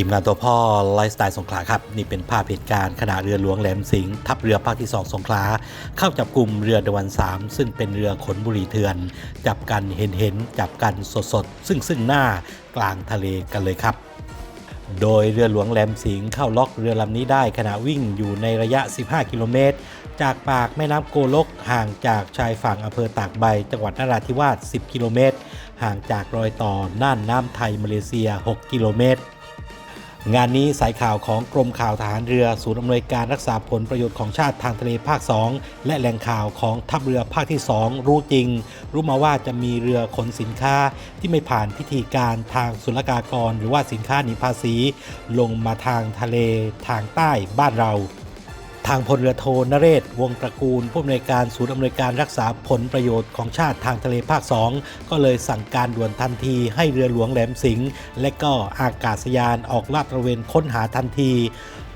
ทีมงานตัวพ่อไลฟ์สไตล์สงขลาครับ นี่เป็นภาพเหตุการณ์ขณะเรือหลวงแหลมสิงห์ทัพเรือภาคที่ 2 สงขลาเข้าจับกลุ่มเรือดวันสามซึ่งเป็นเรือขนบุหรี่เถื่อน จับกันเห็นเห็นๆจับกันสดสดๆซึ่งซึ่งหน้ากลางทะเลกันเลยครับ โดยเรือหลวงแหลมสิงห์เข้าล็อกเรือลำนี้ได้ขณะวิ่งอยู่ในระยะ 15 กิโลเมตร จากปากแม่น้ำโกลกห่างจากชายฝั่งอำเภอตากใบ จังหวัดนราธิวาส 10 กิโลเมตร ห่างจากรอยต่อน่านน้ำไทยมาเลเซีย 6 กิโลเมตร งานนี้สายข่าวของกรมข่าวทหารเรือ ศูนย์อำนวยการรักษาผลประโยชน์ของชาติทางทะเลภาค 2 และแหล่งข่าวของทัพเรือภาคที่ 2 รู้จริง รู้มาว่าจะมีเรือขนสินค้าที่ไม่ผ่านพิธีการทางศุลกากร หรือว่าสินค้าหนีภาษี ลงมาทางทะเลทางใต้บ้านเรา ทางพลเรือโทนเรศ วงตระกูล ผู้อำนวยการศูนย์อำนวยการรักษาผลประโยชน์ของชาติทางทะเลภาค 2 ก็เลยสั่งการด่วนทันทีให้เรือหลวงแหลมสิงห์และก็อากาศยานออกลาดตระเวนค้นหาทันที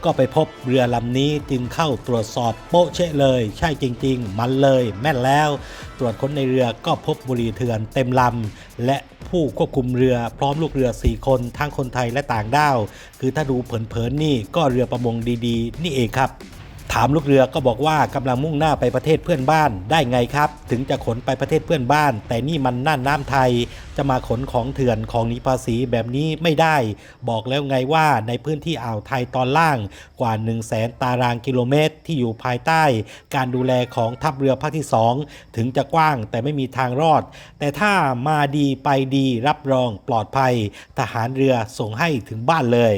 ก็ไปพบเรือลำนี้จึงเข้าตรวจสอบโป๊ะเชะเลย ใช่จริง ๆ มันเลยแม่นแล้ว ตรวจค้นในเรือก็พบบุหรี่เถื่อนเต็มลำและผู้ควบคุมเรือพร้อมลูกเรือ 4 คนทั้งคนไทยและต่างด้าว คือถ้าดูเผินๆนี่ก็เรือประมงดีๆ นี่เองครับ ถามลูกเรือก็บอกว่ากำลังมุ่งหน้าไปประเทศเพื่อนบ้านได้ไงครับ ถึงจะขนไปประเทศเพื่อนบ้าน แต่นี่มันน่านน้ำไทย จะมาขนของเถื่อนของหนีภาษีแบบนี้ไม่ได้ บอกแล้วไงว่าในพื้นที่อ่าวไทยตอนล่างกว่า 1 0 0 0 0แสนตารางกิโลเมตรที่อยู่ภายใต้ การดูแลของทัพเรือภาคที่ 2 ถึงจะกว้างแต่ไม่มีทางรอด แต่ถ้ามาดีไปดีรับรองปลอดภัย ทหารเรือส่งให้ถึงบ้านเลย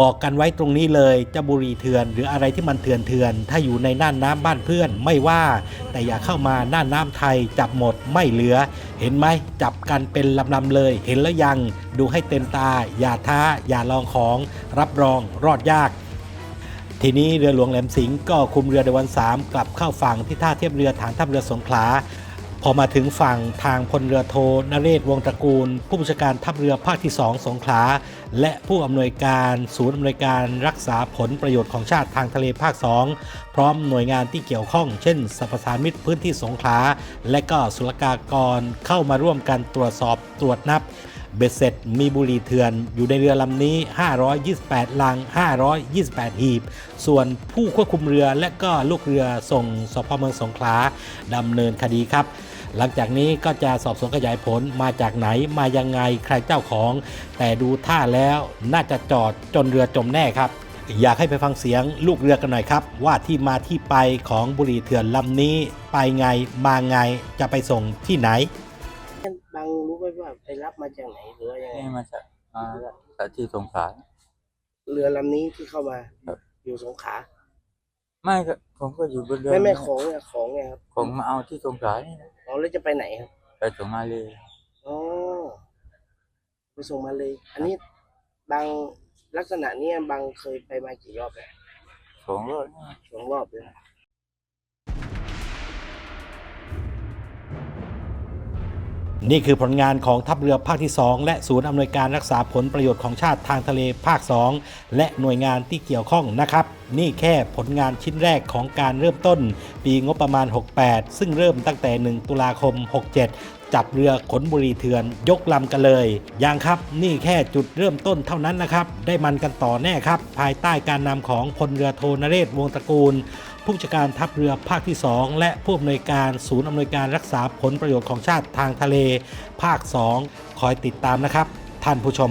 บอกกันไว้ตรงนี้เลยจะบุรีเถื่อน หรืออะไรที่มันเถื่อนเถื่อนถ้าอยู่ในน่านน้ำบ้านเพื่อนไม่ว่า แต่อย่าเข้ามาน่านน้ำไทยจับหมดไม่เหลือ เห็นไหมจับกันเป็นลำๆเลย เห็นแล้วยังดูให้เต็มตา อย่าท้า อย่าลองของ รับรองรอดยากทีนี้เรือหลวงแหลมสิงห์ก็คุมเรือในวันสามกลับเข้าฝั่งที่ท่าเทียบเรือฐานทัพเรือสงขลา พอมาถึงฝั่งทางพลเรือโทนเรศวงตระกูล ผู้บัญชาการทัพเรือภาคที่2สงขลา และผู้อำนวยการศูนย์อำนวยการรักษาผลประโยชน์ของชาติทางทะเลภาค 2 พร้อมหน่วยงานที่เกี่ยวข้อง เช่นสรรพสานมิตรพื้นที่สงขลาและก็ศุลกากรเข้ามาร่วมกันตรวจสอบตรวจนับเบ็ดเสร็จมีบุหรี่เถื่อนอยู่ในเรือลำนี้ 528 ลัง 528 หีบ ส่วนผู้ควบคุมเรือและก็ลูกเรือส่งสพเมืองสงขลาดำเนินคดีครับ หลังจากนี้ก็จะสอบสวนขยายผลมาจากไหนมายังไงใครเจ้าของ แต่ดูท่าแล้วน่าจะจอดจนเรือจมแน่ครับ อยากให้ไปฟังเสียงลูกเรือกันหน่อยครับ ว่าที่มาที่ไปของบุหรี่เถื่อนลำนี้ ไปไงมาไงจะไปส่งที่ไหนบางรู้ไหมว่าไปรับมาจากไหนหรือว่ายังไงนี่มาจากมาจากที่สงขลาเรือลำนี้ที่เข้ามาครับอยู่สงขลาไม่ก็ผมก็อยู่บนเรือไม่ไม่ของเนี่ยของเนี่ยครับผมมาเอาที่สงขลานี่นะ อ๋อแล้วจะไปไหนครับไปส่งมาเลยอ๋อไปส่งมาเลย อันนี้บางลักษณะเนี้ยบางเคยไปมากี่รอบแล้วสองรอบนี่สองรอบเลย นี่คือผลงานของทัพเรือภาคที่ 2 และศูนย์อำนวยการรักษาผลประโยชน์ของชาติทางทะเลภาค 2 และหน่วยงานที่เกี่ยวข้องนะครับ นี่แค่ผลงานชิ้นแรกของการเริ่มต้น ปีงบประมาณ 68 ซึ่งเริ่มตั้งแต่ 1 ตุลาคม 67จับเรือขนบุรีเถื่อนยกลำกันเลยยังครับนี่แค่จุดเริ่มต้นเท่านั้นนะครับ ได้มันกันต่อแน่ครับ ภายใต้การนำของพลเรือโทนเรศวงศ์ตระกูล ผู้จัดการทัพเรือภาคที่ 2 และผู้อำนวยการศูนย์อำนวยการรักษาผลประโยชน์ของชาติทางทะเล ภาค 2 คอยติดตามนะครับ ท่านผู้ชม